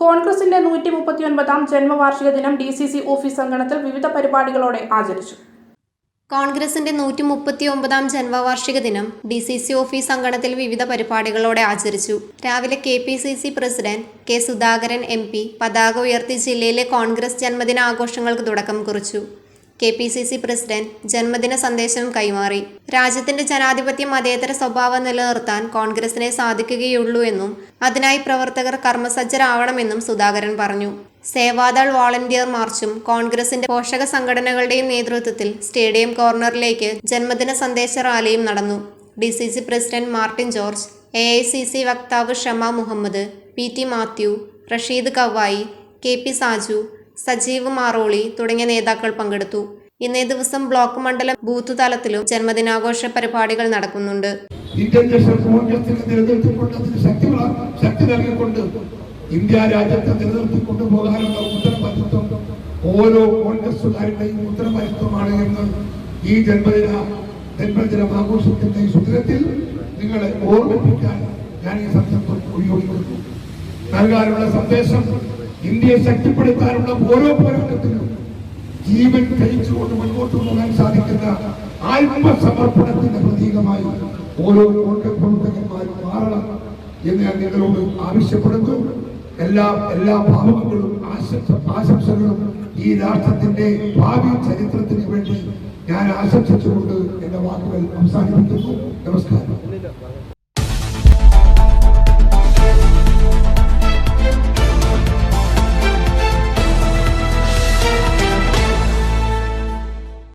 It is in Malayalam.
കോൺഗ്രസിന്റെ നൂറ്റി മുപ്പത്തിയൊൻപതാം ജന്മവാർഷിക ദിനം ഡി സി സി ഓഫീസ് അങ്കണത്തിൽ വിവിധ പരിപാടികളോടെ ആചരിച്ചു. കോൺഗ്രസിന്റെ നൂറ്റി മുപ്പത്തി ഒമ്പതാം ജന്മവാർഷിക ദിനം ഡി സി സി ഓഫീസ് അങ്കണത്തിൽ വിവിധ പരിപാടികളോടെ ആചരിച്ചു. രാവിലെ K P C C president K Sudhakaran M P പതാക ഉയർത്തി ജില്ലയിലെ കോൺഗ്രസ് ജന്മദിന ആഘോഷങ്ങൾക്ക് തുടക്കം കുറിച്ചു. K P C C president ജന്മദിന സന്ദേശം കൈമാറി. രാജ്യത്തിന്റെ ജനാധിപത്യ മതേതര സ്വഭാവം നിലനിർത്താൻ കോൺഗ്രസിനെ സാധിക്കുകയുള്ളൂ എന്നും അതിനായി പ്രവർത്തകർ കർമ്മസജ്ജരാവണമെന്നും സുധാകരൻ പറഞ്ഞു. സേവാദാൾ വോളണ്ടിയർ മാർച്ചും കോൺഗ്രസിന്റെ പോഷക സംഘടനകളുടെയും നേതൃത്വത്തിൽ സ്റ്റേഡിയം കോർണറിലേക്ക് ജന്മദിന സന്ദേശ റാലിയും നടന്നു. D C C president Martin George A I C C വക്താവ് Shama Muhammad P T Mathew Rasheed Kavvayi K P Saju Sajeev Maroli തുടങ്ങിയ നേതാക്കൾ പങ്കെടുത്തു. ഇന്നേ ദിവസം ബ്ലോക്ക് മണ്ഡലം ബൂത്ത് തലത്തിലും ജന്മദിനാഘോഷ പരിപാടികൾ നടക്കുന്നുണ്ട്. ഇന്ത്യൻ നാഷണൽ കോൺഗ്രസിനെ നിലനിർത്തിക്കൊണ്ട് ശക്തി ശക്തി ഇന്ത്യ രാജ്യത്തെ നിലനിർത്തിക്കൊണ്ട് പോകാനുള്ള ഉത്തരവാദിത്വം ഓരോ കോൺഗ്രസുകാരുടെയും ഉത്തരവാദിത്വമാണ് എന്ന് ഈ ജന്മദിന ജന്മദിനം ആഘോഷിക്കുന്ന ഈ സുദിനത്തിൽ നിങ്ങളെ ഓർമ്മിപ്പിക്കാൻ ഞാൻ ഈ സന്ദർഭം ഉപയോഗിക്കുന്നു. നൽകാനുള്ള സന്ദേശം ഇന്ത്യയെ ശക്തിപ്പെടുത്താനുള്ള ഓരോ പോരാട്ടത്തിലും ജീവൻ കഴിച്ചുകൊണ്ട് മുന്നോട്ട് പോകാൻ സാധിക്കുന്ന ആത്മസമർപ്പണത്തിന്റെ പ്രതീകമായി ഓരോ കോൺഗ്രസ് പ്രവർത്തകന്മാരും മാറണം എന്ന് ഞാൻ നിങ്ങളോട് ആവശ്യപ്പെടുന്നു. എല്ലാ എല്ലാ ഭാവങ്ങളും ആശംസ ആശംസകളും ഈ രാഷ്ട്രത്തിന്റെ ഭാവി ചരിത്രത്തിന് വേണ്ടി ഞാൻ ആശംസിച്ചുകൊണ്ട് എന്റെ വാക്കുകൾ അവസാനിപ്പിക്കുന്നു. നമസ്കാരം.